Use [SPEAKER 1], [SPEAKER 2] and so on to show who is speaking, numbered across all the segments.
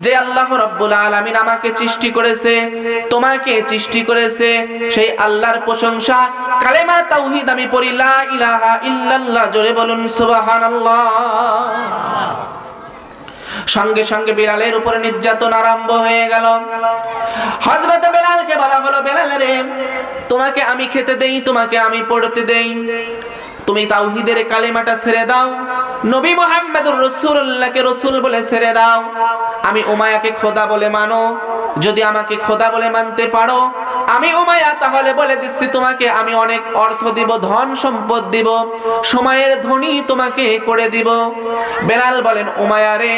[SPEAKER 1] যে আল্লাহ রব্বুল আলামিন আমাকে সৃষ্টি করেছে, তোমাকে সৃষ্টি করেছে, সেই আল্লাহর প্রশংসা, কালেমা তাওহীদ আমি পড়ি, লা ইলাহা ইল্লাল্লাহ, জোরে বলুন সুবহানাল্লাহ। সঙ্গে সঙ্গে বিলালের উপরে নির্যাতন আরম্ভ হয়ে গেল। হযরত বেলালকে বলা হলো, বেলাল রে, তোমাকে আমি খেতে দেই, তোমাকে আমি পড়তে দেই। তুমি তাওহীদের কালেমাটা ছেড়ে দাও। নবী মুহাম্মদুর রাসূলুল্লাহকে রাসূল বলে ছেড়ে দাও। আমি উমায়াকে খোদা বলে মানো। যদি আমাকে খোদা বলে মানতে পারো, আমি উমায়া তাহলে বলে দিচ্ছি তোমাকে, আমি অনেক অর্থ দিব, ধন সম্পদ দিব, সময়ের ধনী তোমাকে করে দিব। বেলাল বলেন, উমায়া রে,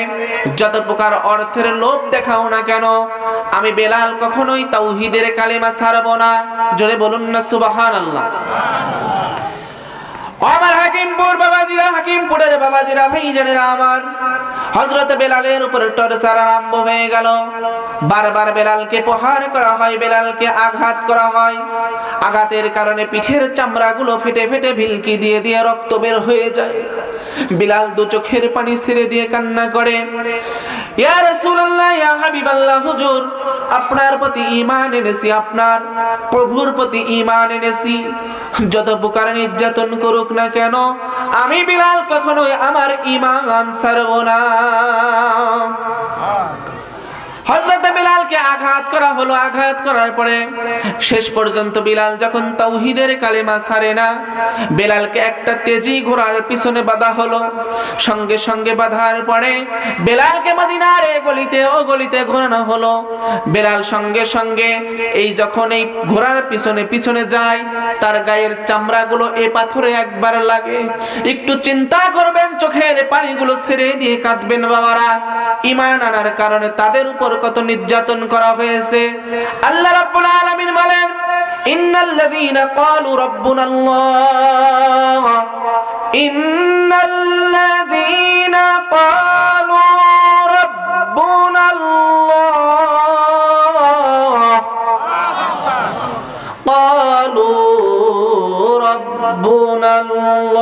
[SPEAKER 1] যত প্রকার অর্থের লোভ দেখাও না কেন, আমি বেলাল কখনোই তাওহীদের কালেমা ছাড়বো না। জোরে বলুন না সুবহানাল্লাহ। আমার হাকিমপুর বাবাজিরা, হাকিমপুরের বাবাজিরা ভাইজানেরা আমার। হযরত বেলালের উপর টর্চার আরম্ভ হয়ে গেল। বারবার বেলালকে প্রহার করা হয়, বেলালকে আঘাত করা হয়। আঘাতের কারণে পিঠের চামড়াগুলো ফেটে ফেটে ভিলকি দিয়ে দিয়ে রক্ত বের হয়ে যায়। বিলাল দু চোখের পানি ছেড়ে দিয়ে কান্না করে। ইয়া রাসূলুল্লাহ, ইয়া হাবিবাল্লাহ, হুজুর, আপনার প্রতি ঈমান এনেছি, আপনার প্রভুর প্রতি ঈমান এনেছি। যত প্রকার নির্যাতন করুক না কেন, আমি বিলাল কখনোই আমার ঈমান ছাড়ব না। হযরত বিলালকে আঘাত করা হলো। আঘাত করার পরে শেষ পর্যন্ত বিলাল যখন তাওহীদের কালেমা ছাড়ে না, বেলালকে একটা তেজি ঘোড়ার পিছনে বাঁধা হলো। সঙ্গে সঙ্গে বাঁধার পরে বেলালকে মদিনার এ গলিতে, ও গলিতে ঘোরানো হলো। বেলাল সঙ্গে সঙ্গে এই যখন এই ঘোড়ার পিছনে পিছনে যায়, তার গায়ের চামড়াগুলো এ পাথরে একবার লাগে। একটু চিন্তা করবেন, চোখের পানিগুলো ছেড়ে দিয়ে কাঁদবেন বাবারা। ইমান আনার কারণে তাদের উপর কত নির্যাতন করা হয়েছে। আল্লাহ রাব্বুল আলামিন বলেন, ইন্নাল্লাযীনা ক্বালু রাব্বুনাল্লাহ, ইন্নাল্লাযীনা ক্বালু রাব্বুনাল্লাহ ক্বালু রাব্বুনাল্লাহ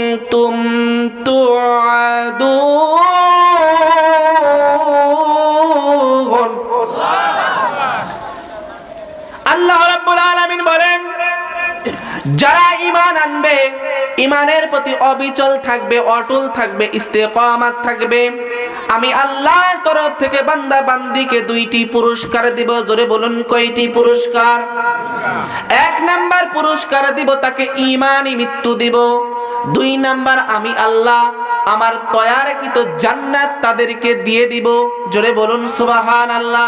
[SPEAKER 1] আনবে ইমানের প্রতি অবিচল থাকবে, অটল থাকবে, ইস্তেকামাত থাকবে। আমি আল্লাহর তরফ থেকে বান্দা বান্দিকে দুইটি পুরস্কার দিব, জোরে বলুন কয়টি পুরস্কার? এক নাম্বার পুরস্কার দিব, তাকে ইমানই মৃত্যু দিব। দুই নাম্বার, আমি আল্লাহ আমার তয়ার তয়ারকৃত জান্নাত তাদেরকে দিয়ে দিব। জোরে বলুন সুবাহান আল্লাহ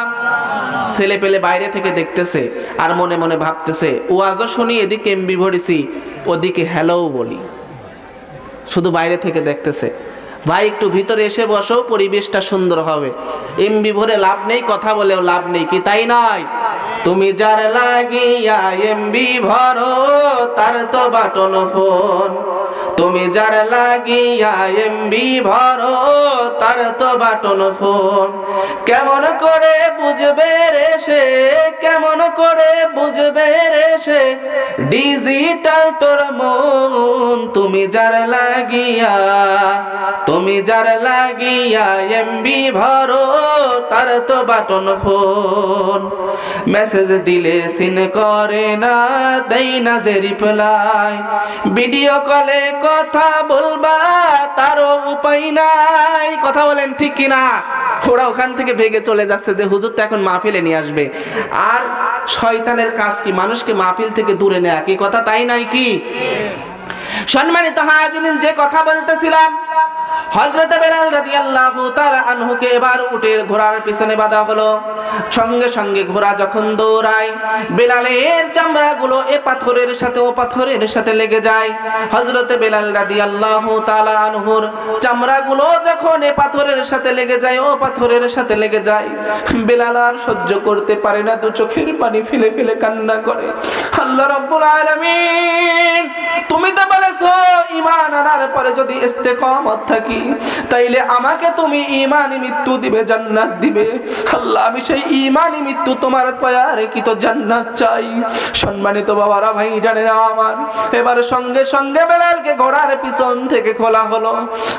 [SPEAKER 1] ছেলে পেলে বাইরে থেকে দেখতেছে আর মনে মনে ভাবতেছে, ওয়াজও শুনি, এদিকে এমবি ভরেছি, ওদিকে হ্যালো বলি। শুধু বাইরে থেকে দেখতেছে, ভাই, একটু ভিতরে এসে বসো, পরিবেশটা সুন্দর হবে। এমবি ভরে লাভ নেই, কথা বলেও লাভ নেই, কি তাই নয়? তুমি যার লাগিয়া এমবি ভরো, তার তো বাটন ফোন। তুমি যার লাগিয়া এমবি ভরো, তার তো বাটন ফোন। কেমন করে বুঝবে রে সে, কেমন করে বুঝবে রে সে? ডিজিটাল তোর মন, তুমি যার লাগিয়া, তুমি যার লাগিয়া এমবি ভরো, তার তো বাটন ফোন। মেসেজ দিলে সিন করে না, দেই না যে রিপ্লাই ভিডিও কলে কথা বলবা, তারও উপায় নাই। কথা বলেন ঠিক কিনা? ওরা ওখান থেকে ভেগে চলে যাচ্ছে যে হুজুর তো এখন মাহফিলে নিয়ে আসবে। আর শয়তানের কাজ কি? মানুষকে মাহফিল থেকে দূরে নেয়া কি? কথা তাই নাই কি? সম্মানিত হাজিরিন, যে কথা বলতেছিলাম হযরতে বেলাল রাদিয়াল্লাহু তাআলা আনহুকে এবার উটের ঘোড়ার পিছনে বাঁধা হলো। সঙ্গে সঙ্গে ঘোড়া যখন দৌড়ায়, বেলালের চামড়াগুলো এ পাথরের সাথে ও পাথরের সাথে লেগে যায়। হযরতে বেলাল রাদিয়াল্লাহু তাআলা আনহুর চামড়াগুলো যখন এ পাথরের সাথে লেগে যায়, ও পাথরের সাথে লেগে যায়। বেলাল আর সহ্য করতে পারে না, দু চোখের পানি ফেলে ফেলে কান্না করে। আল্লাহ রাব্বুল আলামিন তুমি তো বলেছ, ঈমান আনার পরে যদি ইস্তেকামত থাকি, তাইলে আমাকে তুমি ঈমানি মৃত্যু দিবে, জান্নাত দিবে। আল্লাহ, আমি সেই ঈমানি মৃত্যু তোমার পয়ার কি তো জান্নাত চাই। সম্মানিত বাবারা, ভাই জানে না আমার, এবার সঙ্গে সঙ্গে বেলালকে ঘোড়ার পিছন থেকে খোলা হলো।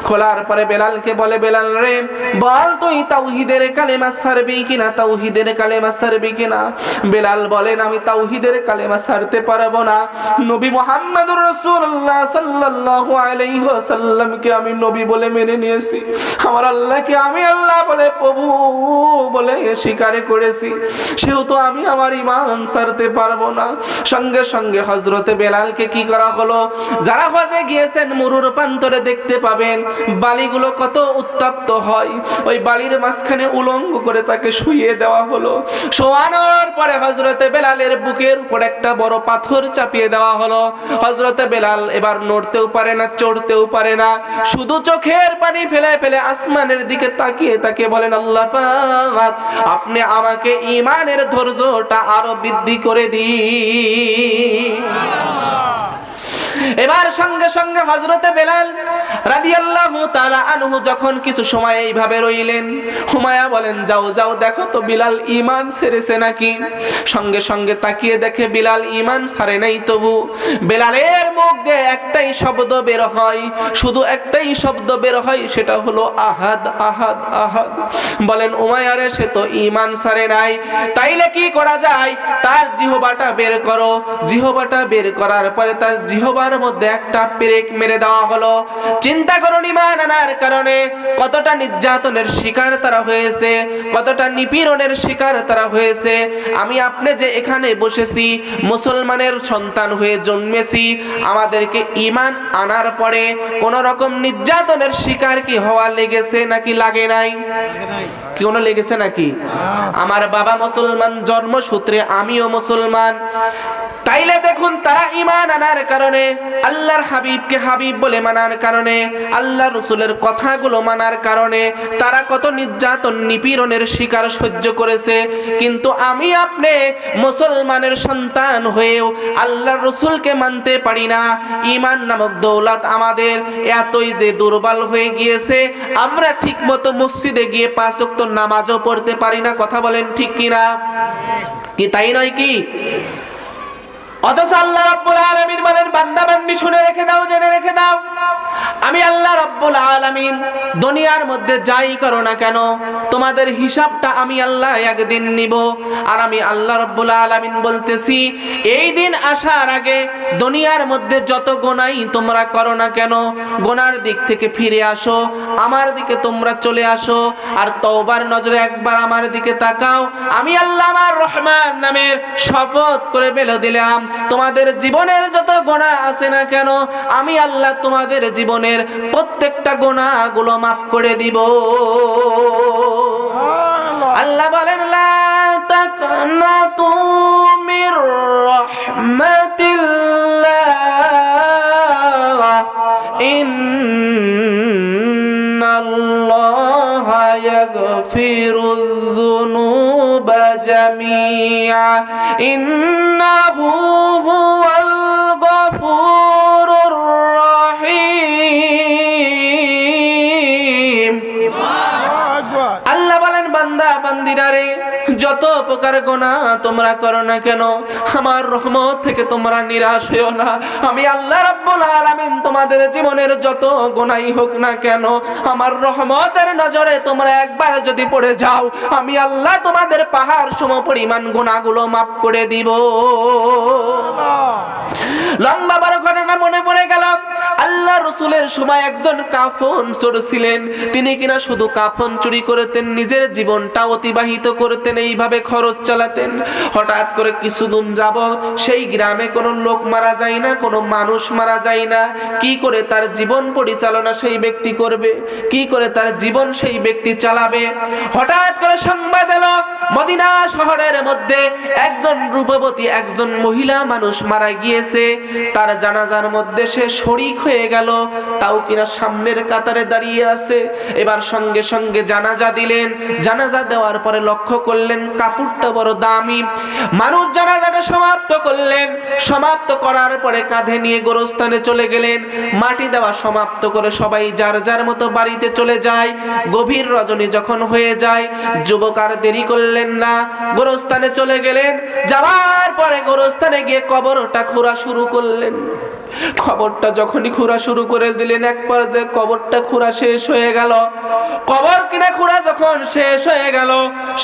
[SPEAKER 1] খোলার পরে বেলালকে বলে, বেলাল রে, বল তুই তাওহিদের কালেমা সারবি কিনা, তাওহিদের কালেমা সারবি কিনা? বেলাল বলেন, আমি তাওহিদের কালেমা সারতে পারব না। নবী মুহাম্মদুর রাসূলুল্লাহ আমি নবী বলে মেনে নিয়েছি। আমার আল্লাহকে আমি আল্লাহ বলে প্রভু বলে স্বীকার করেছি। আমি আমার ইমান সারতে পারব না। সঙ্গে সঙ্গে হজরতে বেলালকে কি করা হলো? যারা হজে গিয়েছেন প্রান্তরে দেখতে পাবেন, বালিগুলো কত উত্তপ্ত হয়। ওই বালির মাঝখানে উলঙ্গ করে তাকে শুয়ে দেওয়া হলো। শোয়ানোর পরে হজরতে বেলালের বুকের উপর একটা বড় পাথর চাপিয়ে দেওয়া হলো। হজরতে বেলাল এবার নড়তেও পারে না, চড়তেও পারে না। শুধু চোখের পানি ফেলে ফেলে আসমানের দিকে তাকিয়ে তাকে বলেন, আল্লাহ পাক, আপনি আমাকে ইমানের ধৈর্যটা আরও বৃদ্ধি করে দিন। এবার সঙ্গে সঙ্গে হজরতে বেলাল রাদিয়াল্লাহু তাআলা আনহু যখন কিছু সময় এইভাবে রইলেন হুমায়া বলেন, যাও যাও, দেখো তো বিলাল ঈমান ছেড়েছে নাকি? সঙ্গে সঙ্গে তাকিয়ে দেখে বিলাল ঈমান ছাড়ে নাই তবু। বেলালের মুখ দিয়ে একটাই শব্দ বের হয়, শুধু একটাই শব্দ বের হয়, সেটা হলো, আহাদ আহাদ আহাদ। বলেন উমায়ারে সে তো ঈমান ছাড়ে নাই। তাইলে কি করা যায়? তার জিহবাটা বের করো। জিহবাটা বের করার পরে তার জিহবার মধ্যে একটা পেরেক মেরে দেওয়া হলো। চিন্তা করুন ইমান আনার কারণে। কতটা নির্যাতনের শিকার তারা হয়েছে, কতটা নিপীড়নের শিকার তারা হয়েছে। আমি আপনি যে এখানে বসেছি, মুসলমানের সন্তান হয়ে জন্মেছি, আমাদেরকে ইমান আনার পরে কোন রকম নির্যাতনের শিকার কি হওয়া লেগেছে নাকি লাগে নাই? কোনো লেগেছে নাকি? আমার বাবা মুসলমান, জন্মসূত্রে আমিও মুসলমান। তাইলে দেখুন তারা ইমান আনার কারণে, আল্লাহর হাবিবকে হাবিব বলে মানার কারণে আল্লাহ রসুলের কথাগুলো মানার কারণে তারা কত নির্যাতন, নিপীড়নের শিকার সহ্য করেছে। কিন্তু আমি আপনি মুসলমানের সন্তান হয়েও আল্লাহর রসুলকে মানতে পারি না। ইমান নামক দৌলত আমাদের এতই যে দুর্বল হয়ে গিয়েছে, আমরা ঠিকমতো মসজিদে গিয়ে পাঁচ ওয়াক্ত নামাজও পড়তে পারি না, কথা বলেন ঠিক কিনা? কি তাই নয় কি? অথচ আল্লাহ রাব্বুল আলামিন বলেন, বান্দা বান্দি শুনে রেখে দাও, জেনে রেখে দাও। আমি আল্লাহ রাব্বুল আলামিন দুনিয়ার মধ্যে যাই করো না কেন, তোমাদের হিসাবটা আমি আল্লাহ একদিন নিব। আর আমি আল্লাহ রাব্বুল আলামিন বলতেছি, এই দিন আসার আগে দুনিয়ার মধ্যে যত গোনাই তোমরা করো না কেন, গোনার দিক থেকে ফিরে আসো, আমার দিকে তোমরা চলে আসো, আর তওবার নজরে একবার আমার দিকে তাকাও। আমি আল্লাহ আমার রহমান নামের শপথ করে বেলে দিলাম। তোমাদের জীবনের যত গোনা আছে না কেন আমি আল্লাহ তোমাদের জীবনের প্রত্যেকটা গোনাগুলো মাফ করে দিব। আল্লাহ বলেন লা তাকনাতু মির রাহমাতিল্লাহ। جميعا. إنه هو যত প্রকার গোনা তোমরা করো না কেন? আমার রহমত থেকে তোমরা নিরাশ হইও না। আমি আল্লাহ রাব্বুল আলামিন তোমাদের জীবনের যত গোনাই হোক না কেন আমার রহমতের নজরে তোমরা একবার যদি পড়ে যাও আমি আল্লাহ তোমাদের পাহাড় সম পরিমাণ গোনাগুলো মাফ করে দিব। লম্বা বড় ঘটনা মনে পড়ে গেল। আল্লাহ রসুলের সময় একজন কাফন চোর ছিলেন তিনি কিনা শুধু কাফন চুরি করতেন, নিজের জীবনটা অতিবাহিত করতেন, এইভাবে খরচ চালাতেন। হঠাৎ করে কিছুদিন যাব সেই গ্রামে কোনো লোক মারা যায় না, কোনো মানুষ মারা যায় না। কি করে তার জীবন পরিচালনা সেই ব্যক্তি করবে? কি করে তার জীবন সেই ব্যক্তি চালাবে? হঠাৎ করে সংবাদ এলো, মদিনা শহরের মধ্যে একজন রূপবতী, একজন মহিলা মানুষ মারা গিয়েছে। তার জানাজার মধ্যে সে শরিক হয়ে গেল। তাও কিনা সামনের কাতারে দাঁড়িয়ে আছে। এবার সঙ্গে সঙ্গে জানাজা দিলেন। জানাজা দেওয়ার পরে লক্ষ্য করলেন কাপড়টা বড় দামি। মানুষ জানাজাটা সমাপ্ত করলেন। সমাপ্ত করার পরে কাঁধে নিয়ে গোরস্থানে চলে গেলেন। মাটি দেওয়া সমাপ্ত করে সবাই যার যার মতো বাড়িতে চলে যায়। গভীর রজনী যখন হয়ে যায়, যুবক আর দেরি করলেন না। গোরস্থানে চলে গেলেন। যাওয়ার পরে গোরস্থানে গিয়ে কবরটা খোঁড়া শুরু করলেন। খবরটা যখনই খোঁড়া শুরু করে দিলেন, এক পর্যায়ে কবরটা খোঁড়া শেষ হয়ে গেল। কবর কিনা খোঁড়া যখন শেষ হয়ে গেল,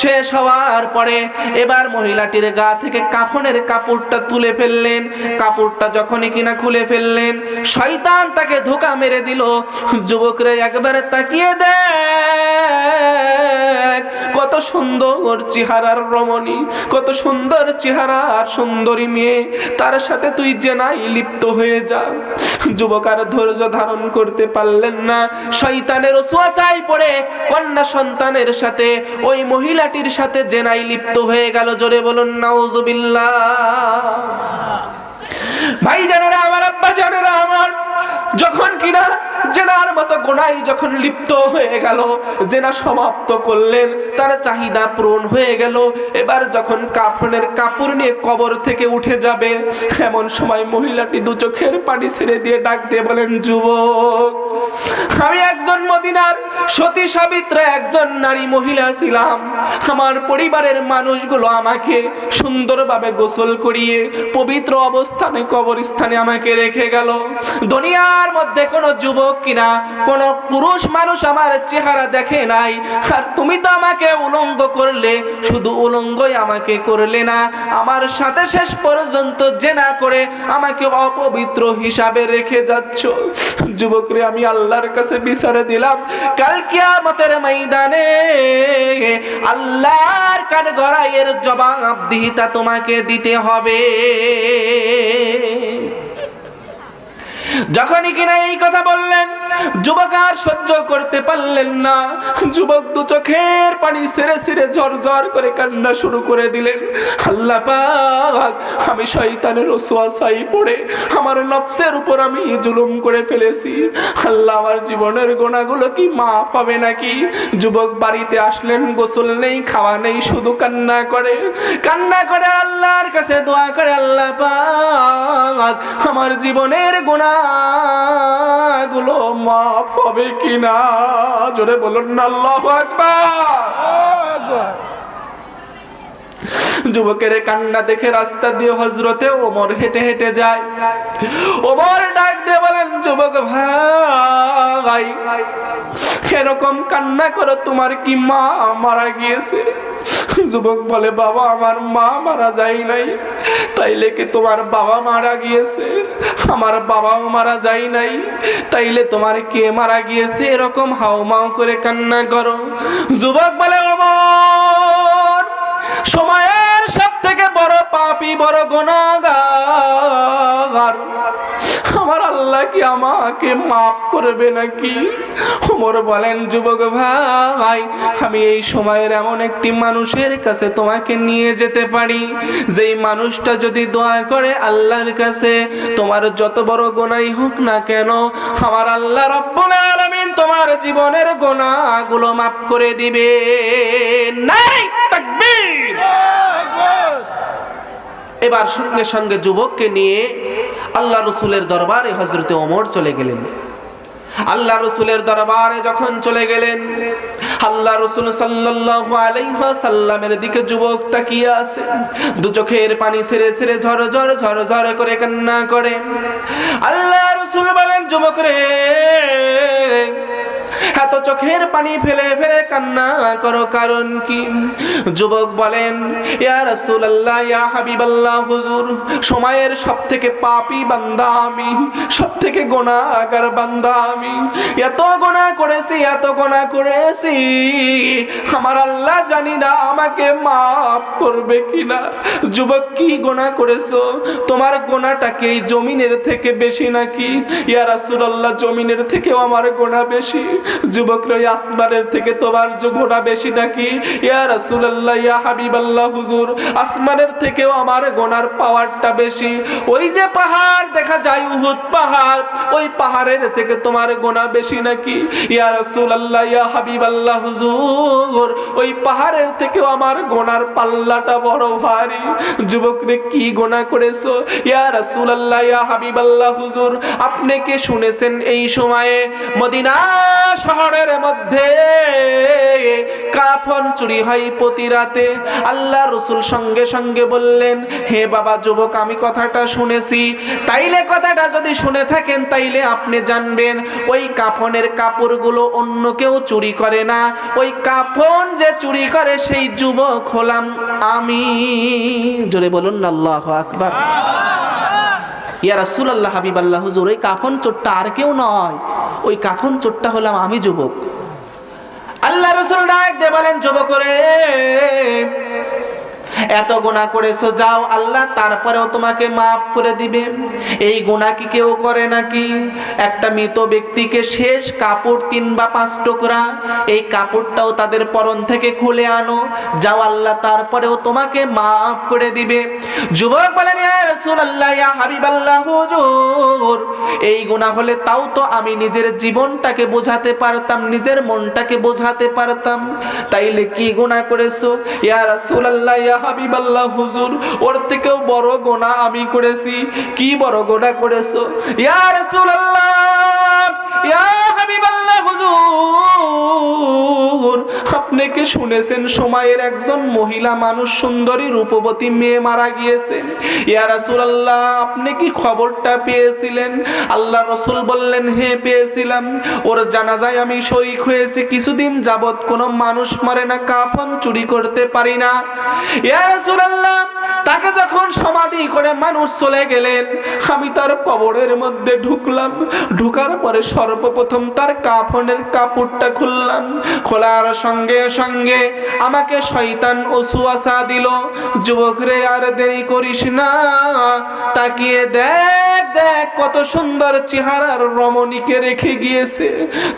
[SPEAKER 1] শেষ হওয়ার পরে এবার মহিলাটির গা থেকে কাফনের কাপড়টা তুলে ফেললেন। কাপড়টা যখনই কিনা খুলে ফেললেন, শয়তান তাকে ধোকা মেরে দিল। যুবকরা একবারে তাকিয়ে দেখ, কত সুন্দর চেহারার রমণী, কত সুন্দর চেহারা আর সুন্দরী মেয়ে। তার সাথে তুই জেনাই লিপ্ত হয়ে যা যুবক আর ধৈর্য ধারণ করতে পারলেন না। শয়তানের পড়ে কন্যা সন্তানের সাথে, ওই মহিলাটির সাথে জেনাই লিপ্ত হয়ে গেল। জোরে বলুন, নাউজুবিল্লাহ। ভাই জানারা, আমার আব্বা জানারা, আমার, যখন কিনা জেনার মতো গোনাই যখন লিপ্ত হয়ে গেল, জেনা সমাপ্ত করলেন, তার চাহিদা পূরণ হয়ে গেল। এবার যখন কাফনের কাপড় নিয়ে কবর থেকে উঠে যাবে, এমন সময় মহিলাটি দু চোখের পানি ছেড়ে দিয়ে ডাক দিয়ে বলেন, যুবক, আমি একজন মদিনার সতী সাবিত্রা, একজন নারী মহিলা ছিলাম। আমার পরিবারের মানুষগুলো আমাকে সুন্দরভাবে গোসল করিয়ে পবিত্র অবস্থানে কবরস্থানে আমাকে রেখে গেল। দুনিয়ার মধ্যে কোনো যুবক কিনা, কোনো পুরুষ মানুষ আমার চেহারা দেখে নাই। আর তুমি তো আমাকে উলঙ্গ করলে, শুধু উলঙ্গই আমাকে করলে না। আমার সাথে শেষ পর্যন্ত জেনা করে আমাকে অপবিত্র হিসাবে রেখে যাচ্ছ। যুবকরে, আমি আল্লাহর কাছে বিচারে দিলাম। কাল কিয়ামতের ময়দানে আল্লাহর কান গড়াইয়ের জবাবদিহিতা তোমাকে দিতে হবে। যখনই কিনা এই কথা বললেন যুবক আর সহ্য করতে পারলেন না। যুবক দু চোখের পানি ছেড়ে ছেড়ে ঝরঝর করে কান্না শুরু করে দিলেন। আল্লাহ পাক, আমি শয়তানের ওসওয়াসাই পড়ে আমার নফসের উপর আমি জুলুম করে ফেলেছি। আল্লাহ আমার জীবনের গোনাগুলো কি মাফ হবে নাকি? যুবক বাড়িতে আসলেন, গোসল নেই, খাওয়া নেই, শুধু কান্না করে। কান্না করে আল্লাহর কাছে দোয়া করে, আল্লাহ পাক, আমার জীবনের গুণাগুলো মাফ হবে কিনা? জোরে বলুন না আল্লাহু যুবকের কান্না দেখে রাস্তা দিয়ে হজরতে ওমর হেঁটে হেঁটে যায়। ওমর ডাক দিয়ে বলেন, যুবক ভাই এরকম কান্না করো, তোমার কি মা মারা গিয়েছে? যুবক বলে, বাবা, আমার মা মারা যায় নাই। তাইলে কি তোমার বাবা মারা গিয়েছে? আমার বাবাও মারা যায় নাই। তাইলে তোমার কে মারা গিয়েছে? এরকম হাউমাউ করে কান্না করো। যুবক বলে, ওমর, সময়ের সব থেকে বড় পাপি, বড় গুণাগার আমার আল্লাহ কি আমাকে মাফ করবে নাকি? ওমর বলেন, যুবক ভাই, আমি এই সময়ের এমন একটি মানুষের কাছে তোমাকে নিয়ে যেতে পারি। যেই মানুষটা যদি দোয়া করে আল্লাহর কাছে, তোমার যত বড় গোনাই হোক না কেন, আমার আল্লাহ রব্বুল আলামিন তোমার জীবনের গোনাগুলো মাফ করে দিবে। নাই তাকবীর! এবার সঙ্গে সঙ্গে যুবককে নিয়ে আল্লাহ রসুলের দরবারে হজরতে ওমর চলে গেলেন। আল্লাহ রসুলের দরবারে যখন চলে গেলেন, আল্লাহ রসুল সাল্লামের দিকে যুবক তাকিয়ে আছে। দু চোখের পানি ছেড়ে ছেড়ে ঝর ঝর ঝর ঝর করে কান্না করে। আল্লাহ রসুল বলেন, যুবক রে এত চোখের পানি ফেলে ফেলে কান্না করো, কারণ কি? যুবক বলেন, ইয়া রাসূলুল্লাহ, ইয়া হাবিবাল্লাহ, হুজুর, সময়ের সব থেকে পাপী বান্দা আমি সব থেকে গোনাগার বান্দা আমি। এত গোনা করেছি, এত গোনা করেছি, আমার আল্লাহ জানি না আমাকে মাফ করবে কিনা। যুবক, কি গোনা করেছ? তোমার গোনাটা কি জমিনের থেকে বেশি নাকি? ইয়া রাসূলুল্লাহ, জমিনের থেকেও আমার গোনা বেশি। যুবক রে আসমানের থেকে তোমার গোনা বেশি নাকি? ইয়া রাসূলুল্লাহ, ইয়া হাবিবাল্লাহ, হুজুর, আসমানের থেকেও আমার গোনার পাওয়ারটা বেশি। ওই যে পাহাড়, দেখা যায় উহুদ পাহাড়, ওই পাহাড়ের থেকে তোমার গোনা বেশি নাকি? ইয়া রাসূলুল্লাহ, ইয়া হাবিবাল্লাহ, হুজুর, ওই পাহাড়ের থেকেও আমার গোনার পাল্লাটা বড় ভারী। যুবক রে কি গোনা করেছ? ইয়া রাসূলুল্লাহ, ইয়া হাবিবাল্লাহ, হুজুর, আপনি কি শুনেছেন এই সময়ে মদিনা শহরের মধ্যে কাফন চুরি হয় প্রতি রাতে। আল্লাহ রসুল সঙ্গে সঙ্গে বললেন, হে বাবা যুবক, আমি কথাটা শুনেছি। তাইলে কথাটা যদি শুনে থাকেন, তাইলে আপনি জানবেন, ওই কাফনের কাপড়গুলো অন্য কেউ চুরি করে না। ওই কাফন যে চুরি করে, সেই যুবক হলাম আমি। জোরে বলুন, আল্লাহ আকবার। ইয়া রাসুল আল্লাহ হাবিব আল্লাহ হুজুর, ওই কাফন চোরটা আর কেউ নয়। ওই কাফন চোরটা হলাম আমি যুবক। আল্লাহ রসুল ডাক দেবেন বলেন, যুবক রে এত গুণা করেছ, যাও আল্লাহ, তারপরেও তোমাকে মাফ করে দিবে। এই গুণা কি কেউ করে নাকি? একটা মৃত ব্যক্তিকে শেষ কাপড় তিন বা পাঁচ টুকরা, এই কাপড়টাও তাদের পরন থেকে খুলে আনো। যাও আল্লাহ, তারপরেও তোমাকে মাফ করে দিবে। যুবক বলেন এই গুণা হলে তাও তো আমি নিজের জীবনটাকে বোঝাতে পারতাম, নিজের মনটাকে বোঝাতে পারতাম। তাইলে কি গুণা করেছ? ইয়া রাসূলুল্লাহ, ইয়া হাবিবাল্লাহ, হুজুর, ওর থেকেও বড় গোনা আমি করেছি। কি বড় গোনা করেছ? ইয়া রাসূলুল্লাহ, ইয়া হাবিবাল্লাহ, হুজুর। আপনি কি শুনেছেন সময়ের একজন মহিলা মানুষ সুন্দরী রূপবতী মেয়ে মারা গিয়েছে? ইয়া রাসূলুল্লাহ, আপনি কি খবরটা পেয়েছিলেন? আল্লাহ রসুল বললেন, হে পেয়েছিলাম। ওর জানাজায় আমি শরিক হয়েছি, কিছুদিন যাবত কোনো মানুষ মারে না, কাফন চুরি করতে পারি না। ইয়া রাসূলুল্লাহ, তাকে যখন সমাধি করে মানুষ চলে গেলেন, আমি তার কবরের মধ্যে ঢুকলাম। ঢুকার পরে সর্বপ্রথম তার কাফনের কাপড়টা খুললাম। খোলার সঙ্গে সঙ্গে আমাকে শয়তান ওসুয়াশা দিল, যুবক রে, আর দেরি করিস না। তাকিয়ে দেখ দেখ কত সুন্দর চেহারার রমণীকে রেখে গিয়েছে।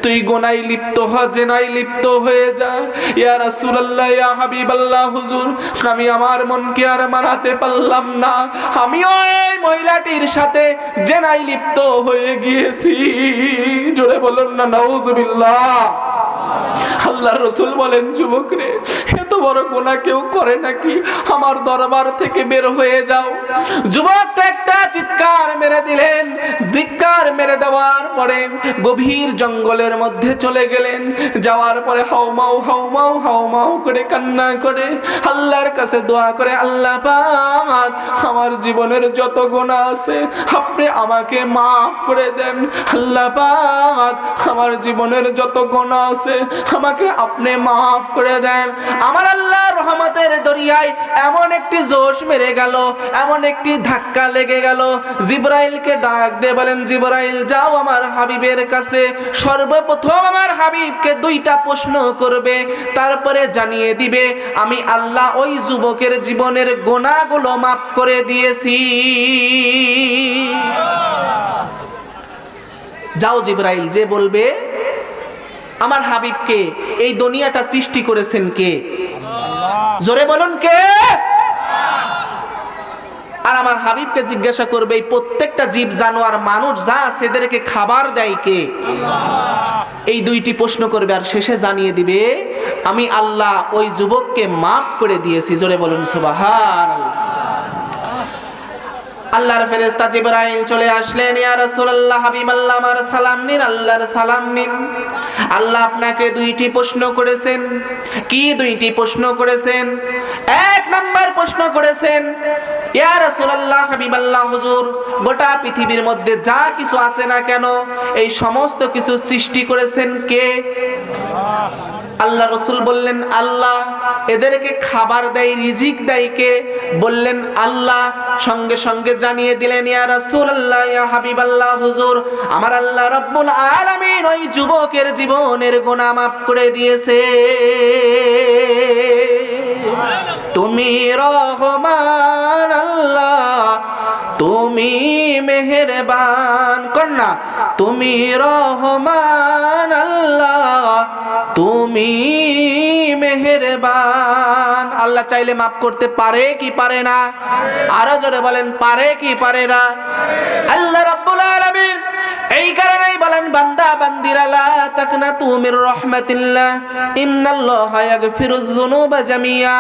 [SPEAKER 1] তুই গোনাই লিপ্ত হ জেনাই লিপ্ত হয়ে যা। ইয়া রাসূলুল্লাহ, ইয়া হাবিবাল্লাহ, হুজুর, আমি আমার মনকে আর মানাতে পারলাম না। আমিও এই মহিলাটির সাথে জেনাই লিপ্ত হয়ে গিয়েছি। জোরে বলুন না, নাউজুবিল্লাহ। আল্লাহ রসুল বলেন, যুবক রে, এত বড় গোনা কেউ করে নাকি? আমার দরবার থেকে বের হয়ে যাও। যুবকটা একটা চিৎকার মেরে দিলেন। ধিক্কার মেরে দেওয়ার পরে গভীর জঙ্গলের মধ্যে চলে গেলেন। যাওয়ার পরে হাউমাউ হাউমাউ হাউমাউ করে কান্না করে আল্লাহর কাছে দোয়া করে, আল্লাহ পাক, আমার জীবনের যত গোনা আছে, আপনি আমাকে মাফ করে দেন। আল্লাহ পাক, আমার জীবনের যত গোনা আছে, আমাকে আপনি মাফ করে দেন। আমার আল্লাহ রহমতের দরিয়ায় এমন একটি জোশ মেরে গেল, এমন একটি ধাক্কা লেগে গেল। জিব্রাইলকে ডাক দিয়ে বলেন, জিব্রাইল, যাও আমার হাবিবের কাছে। সর্বপ্রথম আমার হাবিবকে দুইটা প্রশ্ন করবে, তারপরে জানিয়ে দিবে, আমি আল্লাহ ওই যুবকের জীবনের গোনাগুলো মাফ করে দিয়েছি। যাও জিব্রাইল, যে বলবে আমার হাবিবকে এই দুনিয়াটা সৃষ্টি করেছেন কে? জোরে বলুন কে? আর আমার হাবিবকে জিজ্ঞাসা করবে, এই প্রত্যেকটা জীব, জানোয়ার, মানুষ যা সেদেরকে খাবার দেয় কে? এই দুইটি প্রশ্ন করবে আর শেষে জানিয়ে দিবে, আমি আল্লাহ ওই যুবককে মাফ করে দিয়েছি। জোরে বলুন সুবাহান আল্লাহর ফেরেস্তা জিবরাইল চলে আসলেন, ইয়া রাসূলুল্লাহ হাবিবাল্লাহ আমার সালাম নিন, আল্লাহর সালাম নিন। আল্লাহ আপনাকে দুইটি প্রশ্ন করেছেন। কি দুইটি প্রশ্ন করেছেন? এক নাম্বার প্রশ্ন করেছেন, ইয়া রাসূলুল্লাহ হাবিবাল্লাহ হুজুর, গোটা পৃথিবীর মধ্যে যা কিছু আছে না কেন, এই সমস্ত কিছু সৃষ্টি করেছেন কে? আল্লাহ রসুল বললেন, আল্লাহ, এদেরকে খাবার দেয়, রিজিক দেয় কে? বললেন, আল্লাহ। সঙ্গে সঙ্গে জানিয়ে দিলেন, ইয়া রাসূল আল্লাহ ইয়া হাবিব আল্লাহ হুজুর, আমার আল্লাহ রব্বুল আলামিন ওই যুবকের জীবনের গুনাহ মাফ করে দিয়েছে। তুমি রহমান আল্লাহ, তুমি মেহেরবান কন্যা, তুমি রহমান আল্লাহ তুমি মেহেরবান। আল্লাহ চাইলে মাফ করতে পারে কি পারে না? আরও জোরে বলেন, পারে কি পারে না? আল্লাহ রাব্বুল আলামিন এই কারণেই বলেন, বান্দা, বান্দিরা, লা তাকনাতু মির রাহমাতিল্লাহ। ইন্নাল্লাহা ইয়াগফিরুয যুনুবা জামিয়া।